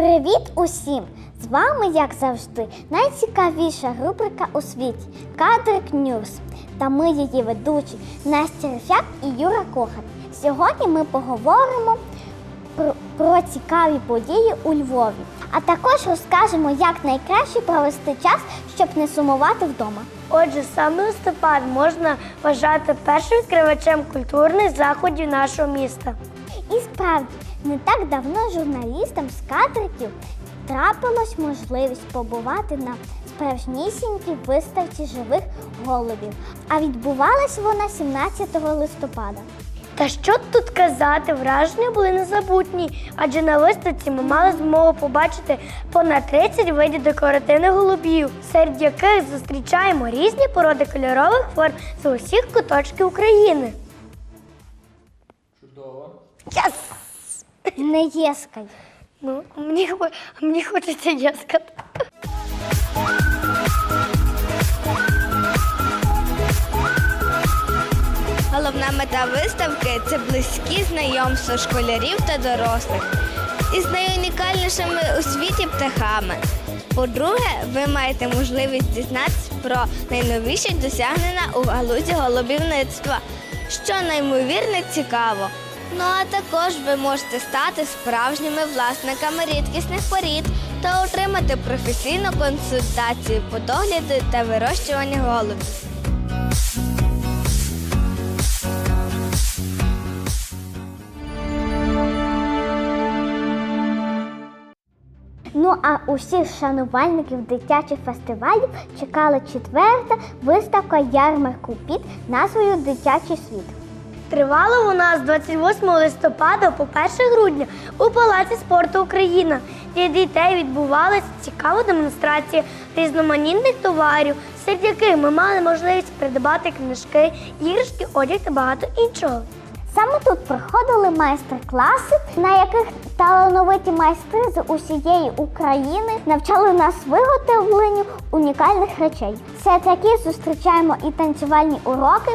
Привіт усім! З вами, як завжди, найцікавіша рубрика у світі Кадрик Ньюс. Та ми її ведучі Настя Рефяк і Юра Кохат. Сьогодні ми поговоримо про, про цікаві події у Львові, а також розкажемо, як найкраще провести час, щоб не сумувати вдома. Отже, саме листопад можна вважати першим відкривачем культурних заходів нашого міста. І справді, не так давно журналістам з кадриків трапилась можливість побувати на справжнісінькій виставці живих голубів. А відбувалась вона 17 листопада. Та що тут казати, враження були незабутні, адже на виставці ми мали змогу побачити понад 30 видів декоративних голубів, серед яких зустрічаємо різні породи кольорових форм з усіх куточків України. Чудово. Yes! Не єскай. Ну, мені, хо- мені хочеться яскати. Головна мета виставки це близькі знайомства школярів та дорослих із найунікальнішими у світі птахами. По-друге, ви маєте можливість дізнатися про найновіші досягнення у галузі голубівництва, що неймовірно цікаво. Ну а також ви можете стати справжніми власниками рідкісних порід та отримати професійну консультацію по догляду та вирощуванню голубів. Ну а усіх шанувальників дитячих фестивалів чекала четверта виставка ярмарку під назвою Дитячий світ. Тривала вона з 28 листопада по 1 грудня у Палаці спорту Україна. Для дітей відбувалася цікава демонстрація різноманітних товарів, серед яких ми мали можливість придбати книжки, іграшки, одяг та багато іншого. Саме тут проходили майстер-класи, на яких талановиті майстри з усієї України навчали нас виготовленню унікальних речей. Серед яких зустрічаємо і танцювальні уроки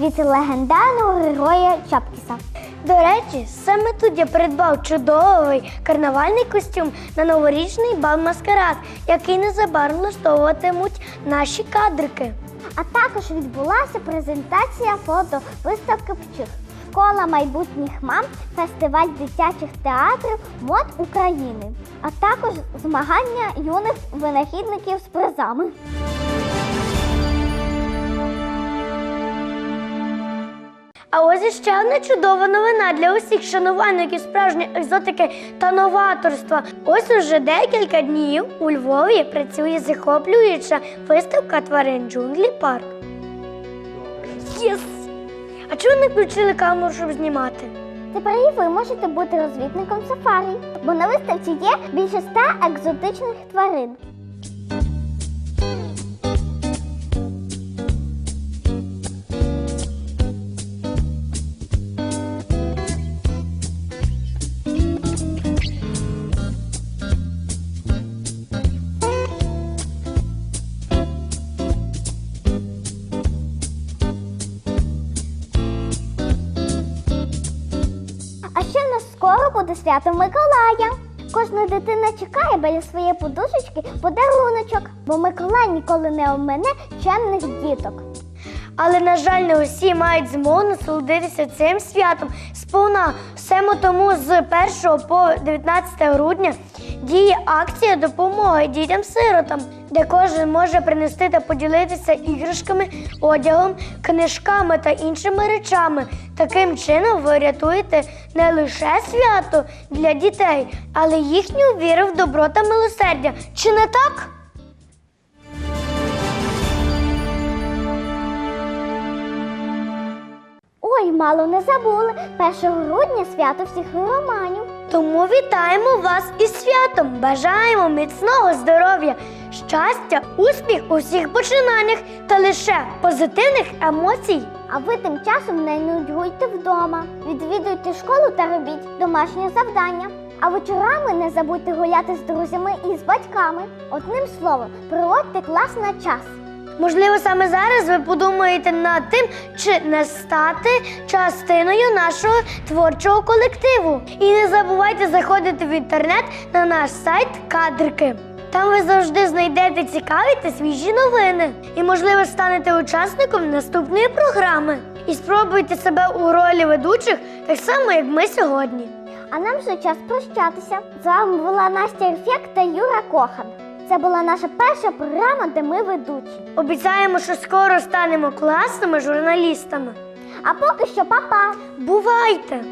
від легендарного героя Чапкіса. До речі, саме тут я придбав чудовий карнавальний костюм на новорічний бал маскарад, який незабаром влаштовуватимуть наші кадрики. А також відбулася презентація фото виставки «Пчих». Школа майбутніх мам, фестиваль дитячих театрів мод України, а також змагання юних винахідників з призами. А ось іще одна чудова новина для усіх шанувальників справжньої екзотики та новаторства. Ось уже декілька днів у Львові працює захоплююча виставка тварин джунглі парк. Єс! А чого не включили камеру, щоб знімати? Тепер і ви можете бути розвідником сафарі, бо на виставці є більше ста екзотичних тварин. Скоро буде свято Миколая. Кожна дитина чекає біля своєї подушечки подаруночок, бо Миколай ніколи не обмене чемних діток. Але, на жаль, не усі мають змогу насолодитися цим святом сповна. Саме тому з 1 по 19 грудня діє акція допомоги дітям-сиротам, де кожен може принести та поділитися іграшками, одягом, книжками та іншими речами. Таким чином ви рятуєте не лише свято для дітей, але їхню віру в добро та милосердя. Чи не так? Ой, мало не забули. 1 грудня свято всіх романів. Тому вітаємо вас із святом! Бажаємо міцного здоров'я, щастя, успіх у всіх починаннях та лише позитивних емоцій. А ви тим часом не нудьгуйте вдома. Відвідуйте школу та робіть домашнє завдання. А вечорами не забудьте гуляти з друзями і з батьками. Одним словом, проводьте класно час. Можливо, саме зараз ви подумаєте над тим, чи не стати частиною нашого творчого колективу. І не забувайте заходити в інтернет на наш сайт Кадрики. Там ви завжди знайдете цікаві та свіжі новини. І, можливо, станете учасником наступної програми. І спробуйте себе у ролі ведучих так само, як ми сьогодні. А нам вже час прощатися. З вами була Настя Ельфєк та Юра Кохан. Це була наша перша програма, де ми ведучі. Обіцяємо, що скоро станемо класними журналістами. А поки що, па-па! Бувайте!